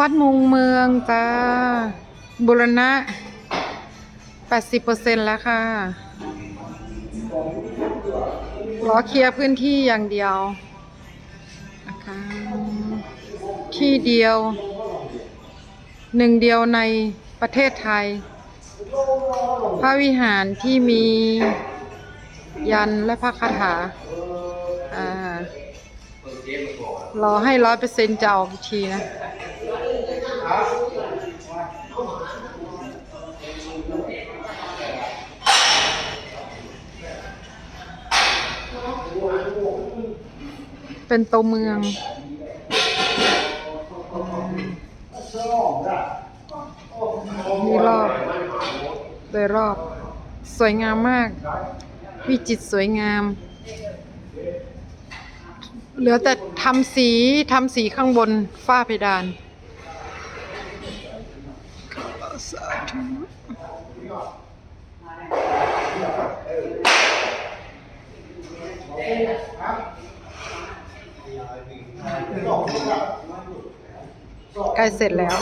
วัดมุงเมืองจ้าบุรณะ 80%แล้วค่ะ รอเคลียร์พื้นที่อย่างเดียวนะคะที่เดียว หนึ่งเดียวในประเทศไทย พระวิหารที่มียันและพระคาถาอ่า รอให้ร้อยเปอร์เซ็นต์จะออกอีกทีนะ เป็นตัวเมืองมีรอบ โดยรอบ สวยงามมาก วิจิตรสวยงาม เหลือแต่ทำสีทำสีข้างบนฝ้าเพดานสาธุใกล้เสร็จแล้ว